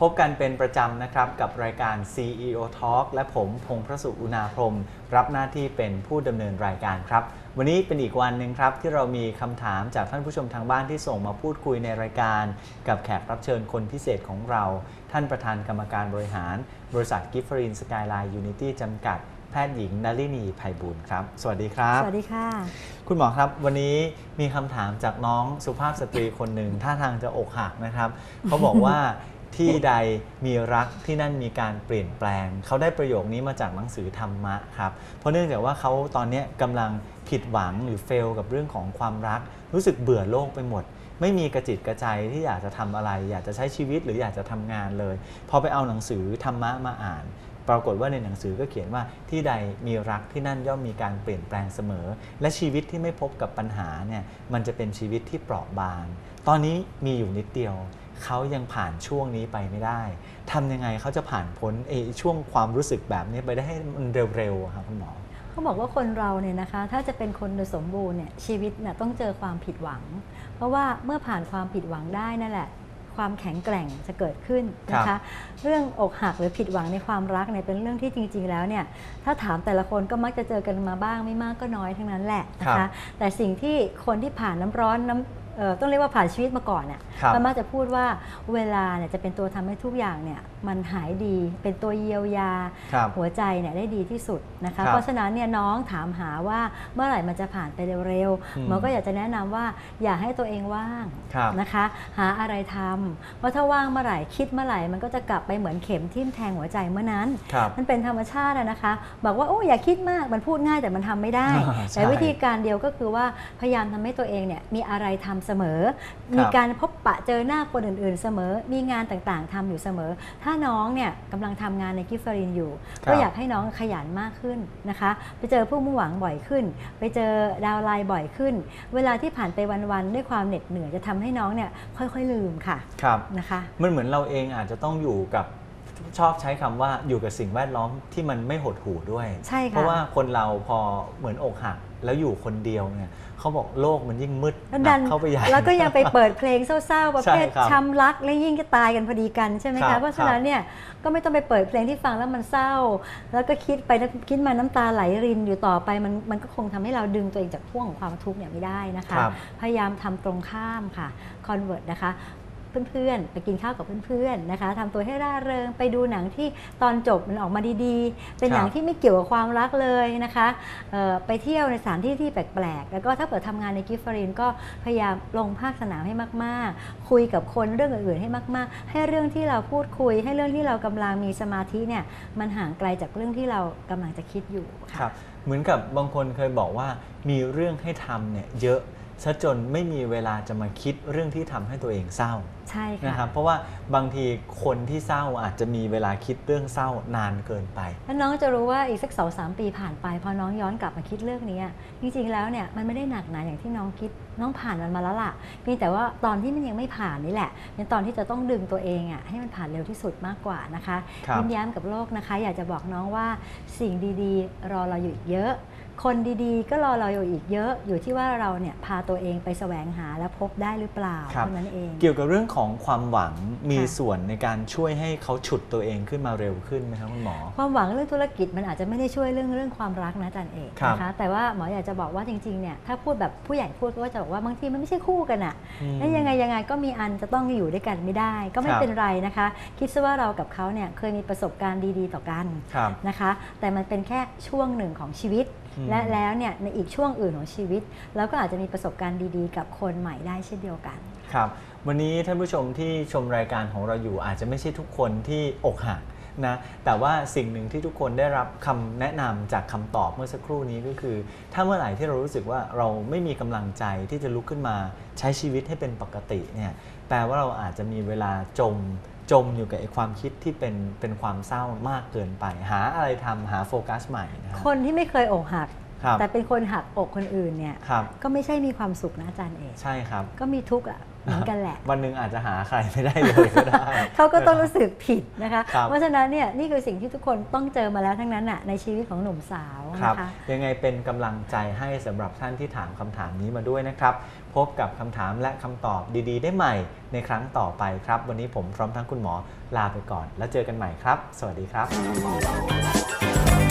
พบกันเป็นประจำนะครับ กับรายการ CEO Talk และผมพงษ์พระสุอุณาพรหมรับหน้าที่เป็นผู้ดำเนินรายการครับ วันนี้เป็นอีกวันหนึ่งครับ ที่เรามีคำถามจากท่านผู้ชมทางบ้านที่ส่งมาพูดคุยในรายการ กับแขกรับเชิญคนพิเศษของเรา ท่านประธานกรรมการบริหาร บริษัทกิฟฟรินสกายไลน์ยูนิตี้จำกัดแพทย์หญิงนาลินีไพบูลย์ครับ สวัสดีครับ สวัสดีค่ะ คุณหมอครับ วันนี้มีคำถามจากน้องสุภาพสตรีคนหนึ่งท่าทางจะอกหักนะครับ เขาบอกว่า ที่ใดมีรักที่นั่นมีการเปลี่ยนแปลง เขาได้ประโยคนี้มาจากหนังสือธรรมะครับ เพราะเนื่องจากว่าเขาตอนนี้กำลังผิดหวังหรือเฟลกับเรื่องของความรัก รู้สึกเบื่อโลกไปหมด ไม่มีกระจิตกระใจที่อยากจะทำอะไร อยากจะใช้ชีวิตหรืออยากจะทำงานเลย พอไปเอาหนังสือธรรมะมาอ่าน ปรากฏว่าในหนังสือก็เขียนว่าที่ใดมีรักที่นั่นย่อมมีการเปลี่ยนแปลงเสมอ และชีวิตที่ไม่พบกับปัญหาเนี่ยมันจะเป็นชีวิตที่เปราะบาง ตอนนี้มีอยู่นิดเดียว เขายังผ่านช่วงนี้ไปไม่ได้ ทำยังไงเขาจะผ่านพ้นไอ้ช่วงความรู้สึกแบบนี้ไปได้ให้มันเร็วๆอะครับคุณหมอเขาบอกว่าคนเราเนี่ยนะคะ ถ้าจะเป็นคนโดยสมบูรณ์เนี่ยชีวิตเนี่ยต้องเจอความผิดหวัง เพราะว่าเมื่อผ่านความผิดหวังได้นั่นแหละ ความแข็งแกร่งจะเกิดขึ้นนะครัคะบเรื่องอกหักหรือผิดหวังในความรักเนี่ยเป็นเรื่องที่จริง ๆ แล้วเนี่ยถ้าถามแต่ละคนก็มักจะเจอกันมาบ้างไม่มากก็น้อยทั้งนั้นแหละนะครัคะบแต่สิ่งที่คนที่ผ่านน้ำร้อนน้ำเอ่อ ต้องเรียกว่าผ่านชีวิตมาก่อนเนี่ยครับมันมักจะพูดว่าเวลาเนี่ยจะเป็นตัวทำให้ทุกอย่างเนี่ยมันหายดีเป็นตัวเยียวยาครับหัวใจเนี่ยได้ดีที่สุดนะครัคะบเพราะฉะนั้นเนี่ยน้องถามหาว่าเมื่อไหร่มันจะผ่านไปเร็วอืมๆหมอก็อยากจะแนะนำว่าอย่าให้ตัวเองว่างครับนะคะ หาอะไรทำเพราะถ้าว่างเมื่อไหร่คิดเมื่อไหร่มันก็จะกลับไปเหมือนเข็มทิ่มแทงหัวใจเมื่อนั้นครับมันเป็นธรรมชาติอะนะคะ บอกว่าโอ้อย่าคิดมากมันพูดง่ายแต่มันทำไม่ได้อ่าใช่แต่วิธีการเดียวก็คือว่าพยายามทำให้ตัวเองเนี่ยมีอะไรทำเสมอครับมีการพบปะเจอหน้าคนอื่น ๆ เสมอ มีงานต่างๆทำอยู่เสมอ ถ้าน้องเนี่ยกำลังทำงานในกิฟฟรินอยู่ครับก็อยากให้น้องขยันมากขึ้นนะคะ ไปเจอผู้มุ่งหวังบ่อยขึ้น ไปเจอดาวน์ไลน์บ่อยขึ้น เวลาที่ผ่านไปวันๆด้วยความเหน็ดเหนื่อยจะทำให้น้องเนี่ยค่อยๆลืมค่ะครับนะคะ มันเหมือนเราเองอาจจะต้องอยู่กับ ชอบใช้คำว่าอยู่กับสิ่งแวดล้อมที่มันไม่หดหู่ด้วย ใช่ค่ะเพราะว่าคนเราพอเหมือนอกหักแล้วอยู่คนเดียวเนี่ยเขาบอกโลกมันยิ่งมืดแล้วหดันักเข้าไปใหญ่ แล้วก็ยังไปเปิดเพลงเศร้าๆประเภทใช่ครับช้ำรักและยิ่งจะตายกันพอดีกันใช่ไหมครัคะบเพราะฉะนั้นเนี่ยก็ไม่ต้องไปเปิดเพลงที่ฟังแล้วมันเศร้า แล้วก็คิดไปแล้วคิดมาน้ำตาไหลรินอยู่ต่อไปมันมันก็คงทำให้เราดึงตัวเองจากพ่วงของความทุกข์เนี่ยไม่ได้นะคะครับพยายามทำตรงข้ามค่ะ convert นะคะ เพื่อนๆ ไปกินข้าวกับเพื่อนๆนะคะทำตัวให้ร่าเริงไปดูหนังที่ตอนจบมันออกมาดีๆ เป็นหนังที่ไม่เกี่ยวกับความรักเลยนะคะไปเที่ยวในสถานที่ที่แปลกๆ แล้วก็ถ้าเปิดทำงานในกิฟฟรินก็พยายามลงภาคสนามให้มากๆ คุยกับคนเรื่องอื่นๆให้มากๆ ให้เรื่องที่เราพูดคุย ให้เรื่องที่เรากำลังมีสมาธิเนี่ยมันห่างไกลจากเรื่องที่เรากำลังจะคิดอยู่ค่ะเหมือนกับบางคนเคยบอกว่ามีเรื่องให้ทำเนี่ยเยอะซะจนไม่มีเวลาจะมาคิดเรื่องที่ทำให้ตัวเองเศร้าใช่ค่ะนะครับเพราะว่าบางทีคนที่เศร้าอาจจะมีเวลาคิดเรื่องเศร้านานเกินไป แล้วน้องจะรู้ว่าอีกสักสองสามปีผ่านไปพอน้องย้อนกลับมาคิดเรื่องนี้อะจริงๆแล้วเนี่ยมันไม่ได้หนักหนาอย่างที่น้องคิดน้องผ่านมันมาแล้วล่ะเพียงแต่ว่าตอนที่มันยังไม่ผ่านนี่แหละเป็นตอนที่จะต้องดึงตัวเองอะให้มันผ่านเร็วที่สุดมากกว่านะคะครับยิ้มแย้มกับโลกนะคะ อยากจะบอกน้องว่าสิ่งดีๆ รอเราอยู่อีกเยอะ คนดีๆ ก็รอเราอยู่อีกเยอะ อยู่ที่ว่าเราเนี่ยพาตัวเองไปแสวงหาและพบได้หรือเปล่าครับเท่านั้นเอง เกี่ยวกับเรื่องของความหวังมีค่ะส่วนในการช่วยให้เขาฉุดตัวเองขึ้นมาเร็วขึ้นไหมครับคุณหมอ ความหวังเรื่องธุรกิจมันอาจจะไม่ได้ช่วยเรื่องเรื่องความรักนะอาจารย์เอกครับนะคะแต่ว่าหมออยากจะบอกว่าจริงๆเนี่ยถ้าพูดแบบผู้ใหญ่พูดก็จะบอกว่าบางทีมันไม่ใช่คู่กันอะอืมแล้วยังไงยังไงก็มีอันจะต้องอยู่ด้วยกันไม่ได้ ก็ไม่ครับเป็นไรนะคะ คิดซะว่าเรากับเขาเนี่ยเคยมีประสบการณ์ดี ๆ ต่อกันครับนะคะ แต่มันเป็นแค่ช่วงหนึ่งของชีวิตอืม และแล้วเนี่ยในอีกช่วงอื่นของชีวิตเราก็อาจจะมีประสบการณ์ดีๆ กับคนใหม่ได้เช่นเดียวกันครับวันนี้ท่านผู้ชมที่ชมรายการของเราอยู่อาจจะไม่ใช่ทุกคนที่อกหักนะแต่ว่าสิ่งหนึ่งที่ทุกคนได้รับคำแนะนำจากคำตอบเมื่อสักครู่นี้ก็คือ ถ้าเมื่อไหร่ที่เรารู้สึกว่าเราไม่มีกำลังใจที่จะลุกขึ้นมาใช้ชีวิตให้เป็นปกติเนี่ยแปลว่าเราอาจจะมีเวลาจม จมอยู่กับไอ้ความคิดที่เป็นเป็นความเศร้ามากเกินไป หาอะไรทำหาโฟกัสใหม่นะครัคนที่ไม่เคยอกหักครับแต่เป็นคนหักอกคนอื่นเนี่ยครับก็ไม่ใช่มีความสุขนะอาจารย์เอกใช่ครับ ก็มีทุกข์อะ เหมือนกันแหละ วันหนึ่งอาจจะหาใครไม่ได้เลยก็ได้เขาก็ต้องรู้สึกผิดนะคะครับเพราะฉะนั้นเนี่ยนี่คือสิ่งที่ทุกคนต้องเจอมาแล้วทั้งนั้นน่ะในชีวิตของหนุ่มสาวครับนะคะยังไงเป็นกำลังใจให้สำหรับท่านที่ถามคำถามนี้มาด้วยนะครับ พบกับคำถามและคำตอบดีๆ ได้ใหม่ในครั้งต่อไปครับ วันนี้ผมพร้อมทั้งคุณหมอลาไปก่อน แล้วเจอกันใหม่ครับ สวัสดีครับ